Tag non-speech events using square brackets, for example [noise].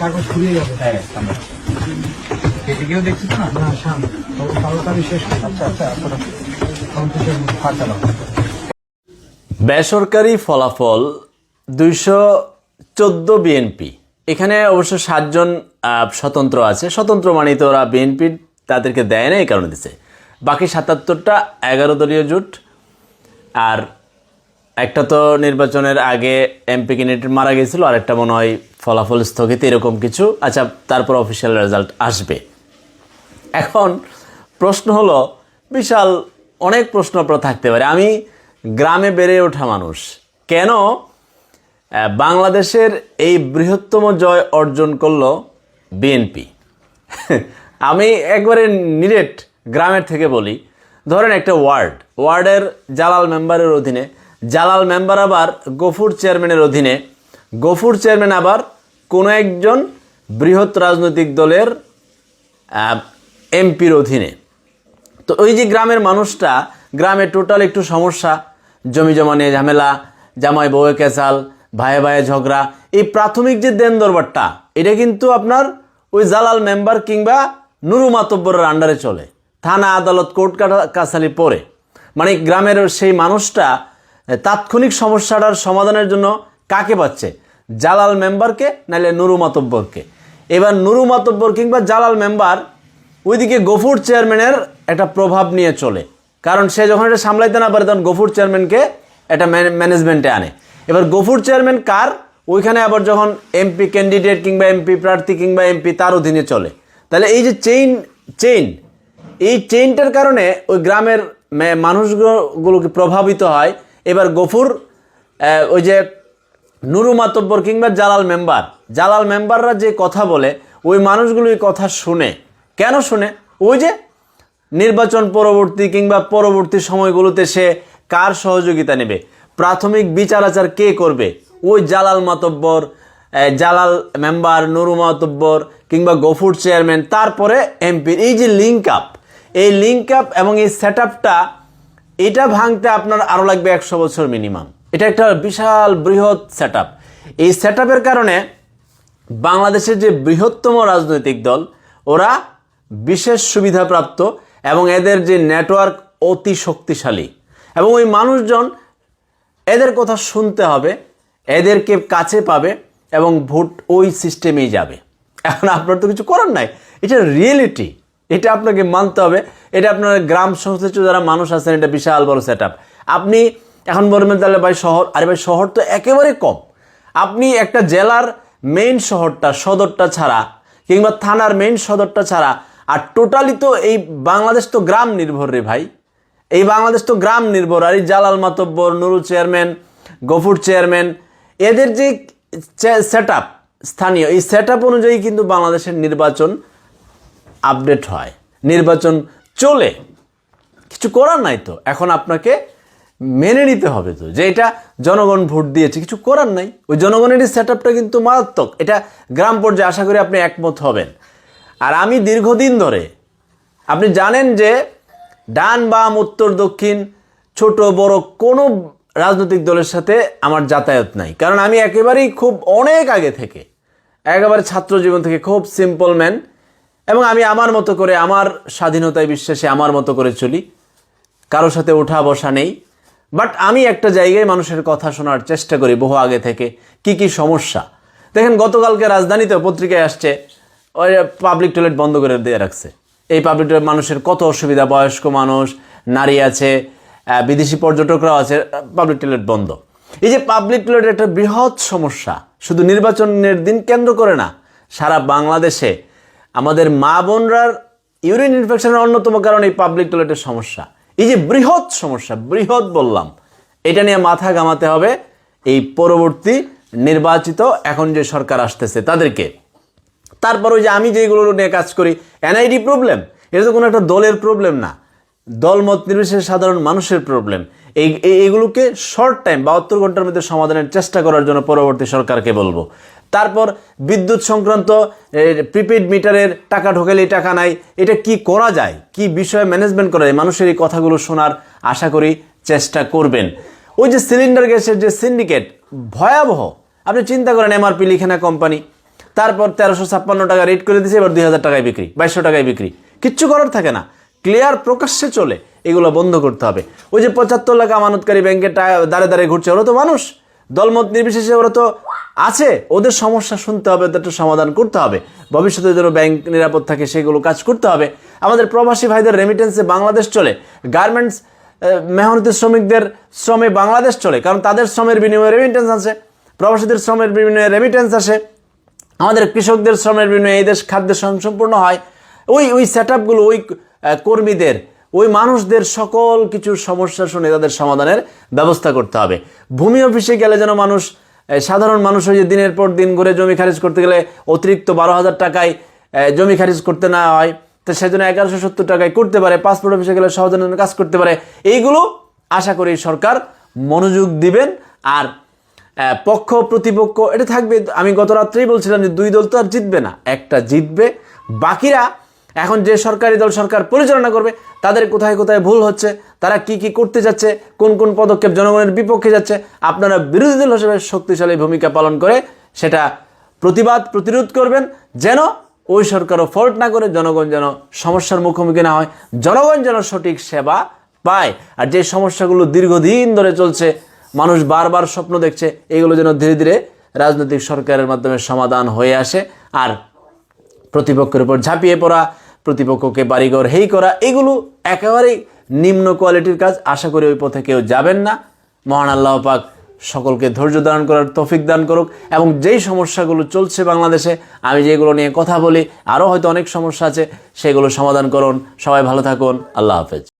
কাগজ ফুরিয়ে যাবে। হ্যাঁ সামনে। এদিকেও দেখছি তো না? না সামনে। তাড়াতাড়ি শেষ আচ্ছা আচ্ছা আপনারা কম্পিউটার হ্যাঁ চালাও বেসরকারি ফলাফল দুইশো চোদ্দ বিএনপি। এখানে অবশ্য সাতজন স্বতন্ত্র আছে। স্বতন্ত্র মানে তো ওরা বিএনপি তাদেরকে দেয় না এই কারণে দিছে। বাকি সাতাত্তরটা এগারো দলীয় জোট। আর একটা তো নির্বাচনের আগে এমপি ক্যান্ডিডেট মারা গেছিল আর একটা মনে হয় ফলাফল স্থগিত, এরকম কিছু। আচ্ছা তারপর অফিসিয়াল রেজাল্ট আসবে। এখন প্রশ্ন হলো, বিশাল অনেক প্রশ্ন থাকতে পারে। আমি গ্রামে বেড়ে ওঠা মানুষ, কেন? বাংলাদেশের এই বৃহত্তম জয় অর্জন করল বিএনপি [laughs] আমি একবারে নিরেট গ্রামের থেকে বলি, ধরেন একটা ওয়ার্ড, ওয়ার্ডের জালাল মেম্বারের অধীনে জালাল মেম্বার আবার গফুর চেয়ারম্যানের অধীনে। গফুর চেয়ারম্যান আবার কোনো একজন বৃহৎ রাজনৈতিক দলের এমপির অধীনে। তো ওই যে গ্রামের মানুষটা, গ্রামে টোটাল একটু সমস্যা। জমি জমা নিয়ে ঝামেলা, জামাই বউয়ে কেচাল ভাইয়ে ভাইয়ে ঝগড়া। এই প্রাথমিক যে দেন দরবারটা, এটা কিন্তু আপনার ওই জালাল মেম্বার কিংবা নুরু মাতব্বরের আন্ডারে চলে। থানা আদালত কোর্ট কাছালি পড়ে। মানে গ্রামের সেই মানুষটা তাৎক্ষণিক সমস্যাটার সমাধানের জন্য কাকে পাচ্ছে? জালাল মেম্বারকে নাহলে নুরু মাতব্বরকে? এবার নুরু মাতব্বর কিংবা জালাল মেম্বার ওইদিকে গফুর চেয়ারম্যানের একটা প্রভাব নিয়ে চলে। কারণ সে যখন এটা সামলাইতে না পারে, তখন গফুর চেয়ারম্যানকে একটা ম্যানেজমেন্টে আনে। এবার গফুর চেয়ারম্যান কার? ওইখানে আবার যখন এমপি ক্যান্ডিডেট কিংবা এমপি প্রার্থী কিংবা এমপি তার অধীনে চলে। তাহলে এই যে চেইন চেইন এই চেইনটার কারণে ওই গ্রামের মানুষগুলোকে প্রভাবিত হয় এবার গফুর ওই যে নুরু মাতব্বর কিংবা জালাল মেম্বার, জালাল মেম্বাররা যে কথা বলে, ওই মানুষগুলো কথা শুনে। কেন শুনে? ওই যে নির্বাচন পরবর্তী কিংবা পরবর্তী সময়গুলোতে সে কার সহযোগিতা নেবে? প্রাথমিক বিচার আচার কে করবে? ওই জালাল মাতব্বর জালাল মেম্বার, নুরু মাতব্বর কিংবা গফুর চেয়ারম্যান, তারপরে এমপির এই যে লিঙ্ক আপ এই লিঙ্ক আপ এবং এই সেট এটা ভাঙতে আপনার আরও লাগবে একশো বছর মিনিমাম এটা একটা বিশাল বৃহৎ সেট এই সেট কারণে বাংলাদেশের যে বৃহত্তম রাজনৈতিক দল, ওরা বিশেষ সুবিধাপ্রাপ্ত এবং এদের যে নেটওয়ার্ক অতি শক্তিশালী। এবং ওই মানুষজন এদের কথা শুনতে হবে, এদেরকে কাছে পাবে এবং ভোট ওই সিস্টেমেই যাবে। এখন আপনার তো কিছু করার নাই, এটা রিয়েলিটি এটা আপনাকে মানতে হবে। এটা আপনার গ্রাম সংশ্লিষ্ট যারা মানুষ আছেন, এটা বিশাল বড় সেট আপনি এখন বলবেন তাহলে ভাই শহর, আরে ভাই শহর তো একেবারে কম। আপনি একটা জেলার মেইন শহরটা, সদরটা ছাড়া, কিংবা থানার মেইন সদরটা ছাড়া, আর টোটালি তো এই বাংলাদেশ তো গ্রাম নির্ভর রে ভাই। এই বাংলাদেশ তো গ্রাম নির্ভর। আর এই জালাল মাতব্বর নুরু চেয়ারম্যান, গফুর চেয়ারম্যান, এদের যে সেট স্থানীয়, এই সেট অনুযায়ী কিন্তু বাংলাদেশের নির্বাচন আপডেট হয়। নির্বাচন চলে। কিছু করার নাই তো। এখন আপনাকে মেনে নিতে হবে তো, যে এটা জনগণ ভোট দিয়েছে। কিছু করার নাই। ওই জনগণের সেট কিন্তু মারাত্মক। এটা গ্রাম পর্যায়ে আশা করি আপনি একমত হবেন। আর আমি দীর্ঘদিন ধরে, আপনি জানেন যে ডান বাম, উত্তর, দক্ষিণ, ছোট, বড় কোনো রাজনৈতিক দলের সাথে আমার যাতায়াত নাই। কারণ আমি একেবারেই খুব অনেক আগে থেকে, একেবারে ছাত্র জীবন থেকে খুব সিম্পল ম্যান এবং আমি আমার মতো করে, আমার স্বাধীনতায় বিশ্বাসে আমার মতো করে চলি। কারোর সাথে ওঠা বসা নেই। বাট আমি একটা জায়গায় মানুষের কথা শোনার চেষ্টা করি বহু আগে থেকে। কি কি সমস্যা? দেখেন, গতকালকে রাজধানীতে পত্রিকায় আসছে, ওই পাবলিক টয়লেট বন্ধ করে দিয়ে রাখছে। এই পাবলিক টয়লেট মানুষের কত অসুবিধা? বয়স্ক মানুষ, নারী আছে বিদেশি পর্যটকরাও আছে পাবলিক টয়লেট বন্ধ। এই যে পাবলিক টয়লেটের একটা বৃহৎ সমস্যা। শুধু নির্বাচনের দিন কেন্দ্র করে না, সারা বাংলাদেশে আমাদের মা বোনরার ইউরিন ইনফেকশনের অন্যতম কারণ এই পাবলিক টয়লেটের সমস্যা। এই যে বৃহৎ সমস্যা, বৃহৎ বললাম, এটা নিয়ে মাথা ঘামাতে হবে এই পরবর্তী নির্বাচিত এখন যে সরকার আসতেছে তাদেরকে। তারপর ওই যে আমি যেগুলো নিয়ে কাজ করি এনআইডি প্রবলেম এটা তো কোনো একটা দলের প্রবলেম না। দলমত নির্বিশেষে সাধারণ মানুষের প্রবলেম এই, এই- এগুলোকে শর্ট টাইম বাহাত্তর ঘণ্টার মধ্যে সমাধানের চেষ্টা করার জন্য পরবর্তী সরকারকে বলব। তারপর বিদ্যুৎ সংক্রান্ত প্রিপেড মিটারের টাকা ঢোকালে টাকা নাই, এটা কি করা যায়? কি বিষয়ে ম্যানেজমেন্ট করা যায়? মানুষের এই কথাগুলো শোনার আশা করি চেষ্টা করবেন। ওই যে সিলিন্ডার গ্যাসের যে সিন্ডিকেট ভয়াবহ। আপনি চিন্তা করেন এমআরপি লিখে না কোম্পানি তারপর তেরোশো ছাপ্পান্ন টাকা রেট করে দিয়েছে এবার দুই হাজার টাকায় বিক্রি, বাইশশো টাকায় বিক্রি। কিচ্ছু করার থাকে না। ক্লিয়ার প্রকাশ্যে চলে, এগুলো বন্ধ করতে হবে। ওই যে পঁচাত্তর লাখ আমানতকারী ব্যাংকের টাকা দাঁড়ে দাঁড়ে ঘুরছে, ওরা তো মানুষ। দলমত নির্বিশেষে ওরা তো আছে, ওদের সমস্যা শুনতে হবে, ওদের সমাধান করতে হবে। ভবিষ্যতে যেন ব্যাংক নিরাপদ থাকে, সেগুলো কাজ করতে হবে। আমাদের প্রবাসী ভাইদের রেমিটেন্সে বাংলাদেশ চলে গার্মেন্টস মেহনতি শ্রমিকদের শ্রমে বাংলাদেশ চলে, কারণ তাদের শ্রমের বিনিময়ে রেমিটেন্স আছে, প্রবাসীদের শ্রমের বিনিময়ে রেমিটেন্স আসে, আমাদের কৃষকদের শ্রমের বিনিময়ে এই দেশ খাদ্য সম্পূর্ণ হয়। ওই ওই সেট ওই কর্মীদের, ওই মানুষদের সকল কিছু সমস্যা শুনে তাদের সমাধানের ব্যবস্থা করতে হবে। ভূমি অফিসে গেলে যেন মানুষ সাধারণ মানুষ ওই যে দিনের পর দিন ঘুরে জমি খারিজ করতে গেলে অতিরিক্ত বারো হাজার টাকায় জমি খারিজ করতে না হয়, তো সেজন্য এগারোশো সত্তর টাকায় করতে পারে, পাসপোর্ট অফিসে গেলে সহজে কাজ করতে পারে। এইগুলো আশা করি সরকার মনোযোগ দিবেন আর পক্ষ, প্রতিপক্ষ, এটা থাকবে, আমি গত রাত্রেই বলছিলাম যে দুই দল তো আর জিতবে না, একটা জিতবে, বাকিরা এখন যে সরকারি দল সরকার পরিচালনা করবে, তাদের কোথায় কোথায় ভুল হচ্ছে, তারা কি কি করতে যাচ্ছে, কোন কোন পদক্ষেপ জনগণের বিপক্ষে যাচ্ছে, আপনারা বিরোধী দল হিসেবে শক্তিশালী ভূমিকা পালন করে সেটা প্রতিবাদ, প্রতিরোধ করবেন, যেন ওই সরকারও ফল্ট না করে জনগণ যেন সমস্যার মুখোমুখি না হয়, জনগণ যেন সঠিক সেবা পায়। আর যে সমস্যাগুলো দীর্ঘদিন ধরে চলছে, মানুষ বারবার স্বপ্ন দেখছে, এগুলো যেন ধীরে ধীরে রাজনৈতিক সরকারের মাধ্যমে সমাধান হয়ে আসে, আর প্রতিপক্ষের উপর ঝাঁপিয়ে পড়া প্রতিপক্ষকে বাড়িঘর হেই করা, এগুলো একেবারেই নিম্ন কোয়ালিটির কাজ। আশা করি ওই পথে কেউ যাবেন না। মহান আল্লাহ পাক সকলকে ধৈর্য ধারণ করার তৌফিক দান করুক। এবং যেই সমস্যাগুলো চলছে বাংলাদেশে, আমি যেগুলো নিয়ে কথা বলি, আরও হয়তো অনেক সমস্যা আছে, সেগুলো সমাধান করুন। সবাই ভালো থাকুন। আল্লাহ হাফেজ।